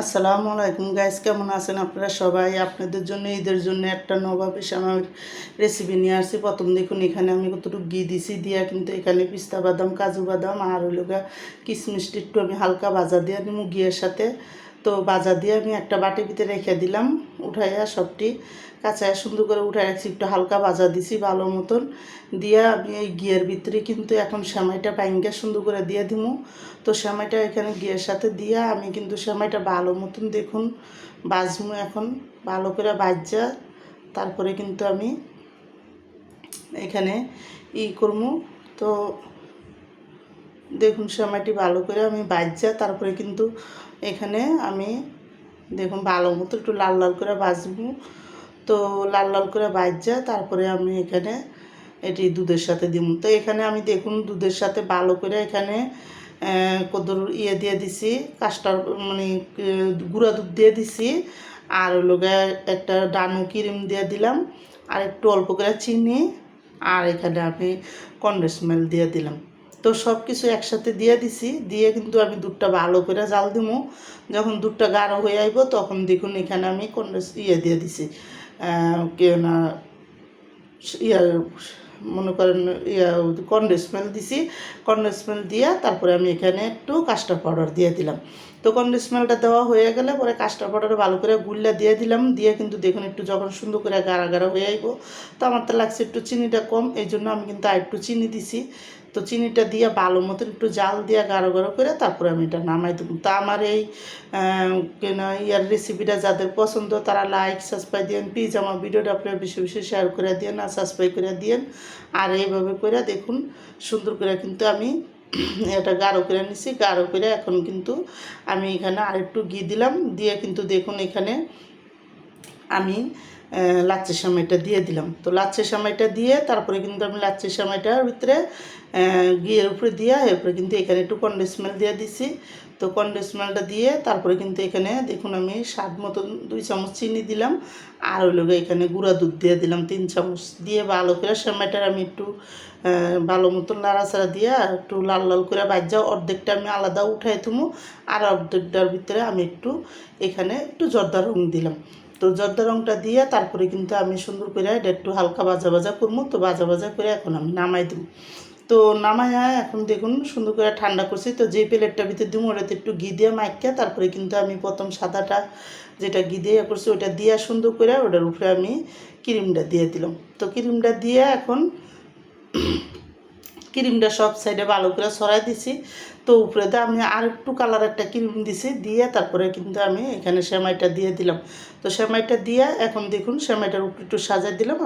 আসসালামু আলাইকুম গাইস কেমন আছেন আপনারা সবাই? আপনাদের জন্য, ঈদের জন্য একটা নবাবিশ আমার রেসিপি নিয়ে আসছি। প্রথম দেখুন, এখানে আমি কতটুকু ঘি দিছি। দিয়া কিন্তু এখানে পিস্তা বাদাম, কাজু বাদাম আর হলো কিশমিশটি একটু আমি হালকা বাজা দিয়ে আমি ঘিয়ের সাথে। তো বাজা দিয়ে আমি একটা বাটির ভিতরে রেখে দিলাম। উঠাইয়া সবটি কাঁচায় সুন্দর করে উঠাই রাখছি। একটু হালকা ভাজা দিছি ভালো মতন। দিয়া আমি এই গিয়ের ভিতরে কিন্তু এখন সেমাইটা বাইঙ্গা সুন্দর করে দিয়ে দিমু। তো সেমাইটা এখানে গিয়ের সাথে দিয়া আমি কিন্তু সেমাইটা ভালো মতন দেখুন বাজমু এখন। ভালো করে বাজা তারপরে কিন্তু আমি এখানে ই করমু। তো দেখুন সেমাইটি ভালো করে আমি বাজা তারপরে কিন্তু এখানে আমি দেখুন, ভালো মতো একটু লাল লাল করে বাজবো তো লাল লাল করে বাজা তারপরে আমি এখানে এটি দুধের সাথে দিব। তো এখানে আমি দেখুন, দুধের সাথে ভালো করে এখানে কদর ইয়ে দিয়ে দিছি কাস্টার মানে গুঁড়া দুধ দিয়ে দিছি। আর গিয়ে একটা ডানু ক্রিম দিয়ে দিলাম, আর একটু অল্প করে চিনি, আর এখানে আমি কন্ডেন্স মিল্ক দিয়ে দিলাম। তো সব কিছু একসাথে দিয়ে দিছি দিয়ে কিন্তু আমি দুধটা ভালো করে জাল দিমু। যখন দুধটা গাঢ় হয়ে আইব তখন দেখুন এখানে আমি কন্ডেন্স ইয়ে দিয়ে দিছি। আহ, কে না ইয়া মনে করেন ইয়া কন্ডেন্স দিছি। কন্ডেন্স মিল্ক দিয়ে তারপরে আমি এখানে একটু কাস্টার পাউডার দিয়ে দিলাম। তো কন্ডেন্স দেওয়া হয়ে গেলে পরে কাস্টার পাউডার ভালো করে গুল্লা দিয়ে দিলাম। দিয়ে কিন্তু দেখুন একটু যখন সুন্দর করে গাড়া গাঢ় হয়ে আইব তো আমার তো লাগছে একটু চিনিটা কম এই জন্য আমি কিন্তু আর একটু চিনি দিছি। তো চিনিটা দিয়ে ভালো মতন একটু জাল দিয়ে গাঢ় গাঢ় করে তারপরে আমি এটা নামাই দেবো। তা আমার এই কেন ইয়ার রেসিপিটা যাদের পছন্দ তারা লাইক সাবস্ক্রাইব দিয়েন প্লিজ আমার ভিডিওটা আপনারা বেশি বেশি শেয়ার করে দিয়েন আর সাবস্ক্রাইব করে দিয়েন। আর এইভাবে করে দেখুন, সুন্দর করে কিন্তু আমি এটা গাঢ় করে নিছি, গাঢ় করে এখন কিন্তু আমি এখানে আরেকটু ঘি দিলাম। দিয়ে কিন্তু দেখুন এখানে আমি আহ, লাচ্ছি সামাইটা দিয়ে দিলাম। তো লাচ্ছি সামাইটা দিয়ে তারপরে কিন্তু আমি লাচ্ছি সামাইটার ভিতরে ঘিয়ের উপরে দিয়ে এরপরে কিন্তু এখানে একটু কন্ডেন্স দিয়ে দিছি। তো কন্ডেন্স দিয়ে তারপরে কিন্তু এখানে দেখুন আমি স্বাদ মতন দুই চামচ চিনি দিলাম। আর হইল গিয়ে এখানে গুঁড়া দুধ দিয়ে দিলাম তিন চামচ। দিয়ে ভালো করে সেমাইটার আমি একটু ভালো মতন নাড়াচাড়া দিয়ে একটু লাল লাল করে বাজ্যা অর্ধেকটা আমি আলাদা উঠাই থুমু। আর অর্ধেকটার ভিতরে আমি একটু এখানে একটু জর্দা রং দিলাম। তো জর্দা রংটা দিয়ে তারপরে কিন্তু আমি সুন্দর করে এটা একটু হালকা বাজা বাজা করব। তো বাজা বাজা করে এখন আমি নামাই দেবো। তো নামাইয়া এখন দেখুন সুন্দর করে ঠান্ডা করছি। তো যে প্লেটটার ভিতরে দিব ওটাতে একটু ঘি দিয়ে মাইকা তারপরে কিন্তু আমি প্রথম সাদাটা যেটা ঘি দিয়ে করছি ওটা দিয়ে সুন্দর করে ওটার উপরে আমি ক্রিমটা দিয়ে দিলাম। তো ক্রিমটা দিয়ে এখন ক্রিমটা সব সাইডে ভালো করে ছড়াই দিছি। তো উপরে তো আমি আর একটু কালার একটা ক্রিম দিছি, দিয়ে তারপরে কিন্তু আমি এখানে সেমাইটা দিয়ে দিলাম। তো সেমাইটা দিয়ে এখন দেখুন, সেমাইটার উপরে একটু সাজাই দিলাম